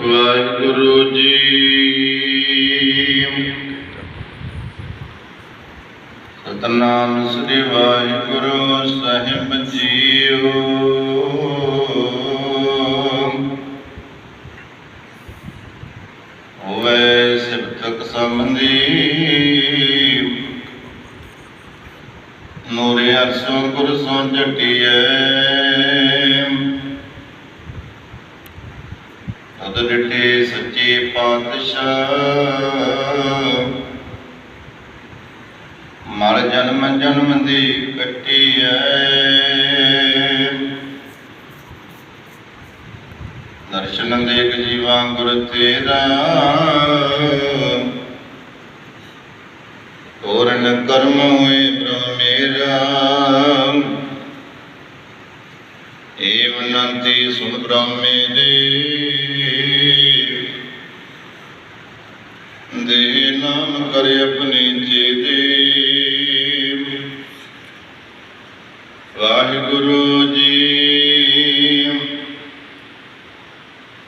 ਵਾਹਿਗੁਰੂ ਜੀ। ਸਤਨਾਮ ਸ੍ਰੀ ਵਾਹਿਗੁਰੂ ਸਾਹਿਬ ਜੀਓ। ਹੋਵੇ ਸਿਬਤਕ ਸੰਬੰਧੀ। ਨੂਰੇ ਅਰਸੋਂ ਗੁਰ ਸੋਂ ਜਟੀਐ ਤਦ ਡਿਠੇ ਸੱਚੇ ਪਾਤਸ਼ਾਹ। ਮਰ ਜਨਮ ਜਨਮ ਦੀ ਕੱਟੀ ਐ ਦਰਸ਼ਨ ਦੇਖ ਜੀਵਾ ਗੁਰ ਤੇਰਾ। ਤੋਰਨ ਕਰਮ ਹੋਏ ਪ੍ਰਭ ਮੇਰਾ। ਏਵ ਨੰਤੀ ਸੁਨ ਬ੍ਰਹਮੇ ਦੇ। ਵਾਹਿਗੁਰੂ ਜੀ।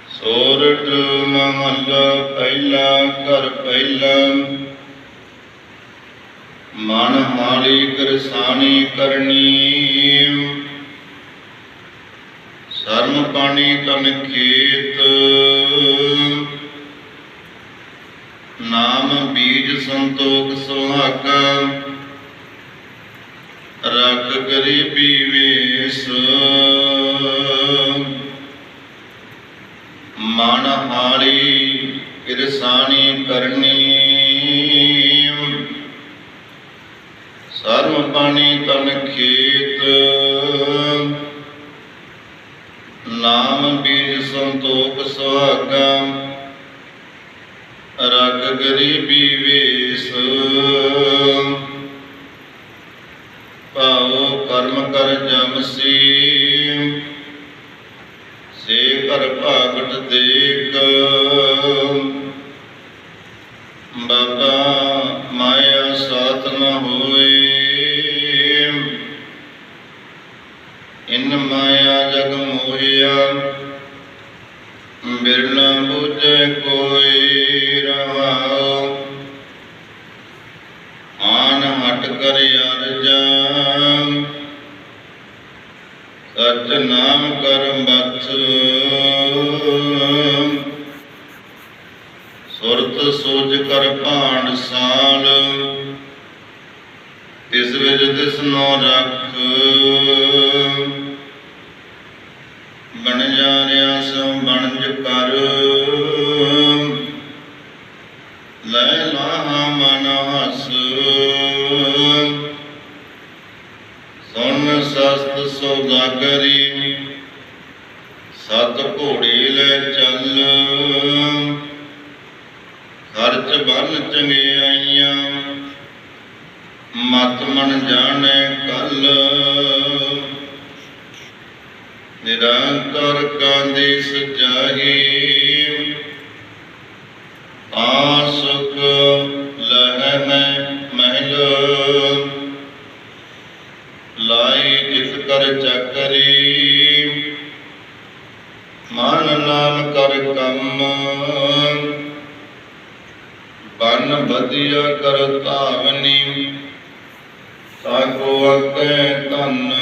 ਸੋਰਠ ਮਹੱਲਾ ਪਹਿਲਾ, ਘਰ ਪਹਿਲਾ। ਮਨ ਮਾਲੀ ਕਰਸਾਨੀ ਕਰਨੀ। ਸਰਮ ਪਾਣੀ ਤਨ ਖੇਤ। ਨਾਮ ਬੀਜ ਸੰਤੋਖ ਸੁਹਾਗਾ। ਰੱਖ ਗਰੀਬੀ ਵੇਸ ਮਨ ਹਾਲੀ ਕਿਰਸਾਨੀ ਕਰਨੀ। ਸਰਮ ਪਾਣੀ ਤਨ ਖੇਤ। ਨਾਮ ਬੀਜ ਸੰਤੋਖ ਸੁਹਾਗਾ। ਰੱਖ ਗਰੀਬੀ ਭਾਉ ਕਰਮ ਕਰ ਜਮਸੀ ਸੇ ਕਰ ਭਾਗਟ ਦੇਖ। ਬਾਬਾ ਮਾਇਆ ਸਾਥ ਨ ਹੋਏ। ਇਨ ਮਾਇਆ ਜਗ ਮੋਹਿਆ। ਬਿਰਨਾ ਬੁਝੈ ਕੋਈ ਰਹਾਉ ਆਨ ਹਟ ਕਰ ਅਰਜਾ ਸਚ ਨਾਮ ਕਰ ਸੁਰਤ ਸੋਜ ਕਰ ਭਾਂਡ ਸਾਲ ਇਸ ਵਿੱਚ ਤਿਸ ਨੋ ਰੱਖ। ਬਣ ਜਾਣਿਆ ਸੋ ਬਣਜ ਕਰ। ਲੈ ਲਾਹਾ ਮਨ ਹਸ। ਸੁਨ ਸਸਤ ਸੌਦਾਗਰੀ ਸਤ ਘੋੜੀ ਲੈ ਚੱਲ। ਖਰਚ ਬੰਨ ਚੰਗਿਆਈਆਂ ਮਤ ਮਨ ਜਾਣੈ ਕੱਲ। ਨਿਰੰਤਰ ਕਾਂਦੀ ਸਜਾਹੀ ਆਸੁਖ ਕਰ ਕੰਮ ਬਨ ਵਧੀਆ ਕਰ ਧਾਵਨੀ ਸਾਕੋ ਅਕੇ ਧਨ।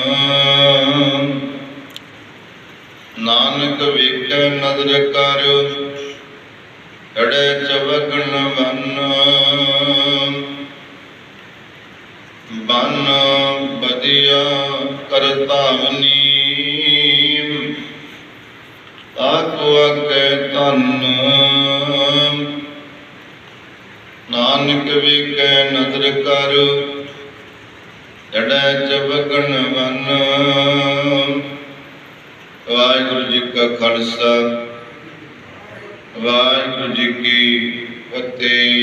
ਨਾਨਕ ਵੇਖੈ ਨਦਰ ਕਰ ਅੜੇ ਚਵਗਣ ਵਨ ਬਨ ਵਧੀਆ ਕਰ ਧਾਵਨੀ ਆਕੋ ਅਕੇ ਧਨ। ਨਾਨਕ ਵੇਖੈ ਨਦਰ ਕਰ ਅੜੇ ਚਵਗਣ ਵਨ। ਵਾਹਿਗੁਰੂ ਜੀ ਕਾ ਖਾਲਸਾ, ਵਾਹਿਗੁਰੂ ਜੀ ਕੀ ਫਤਿਹ।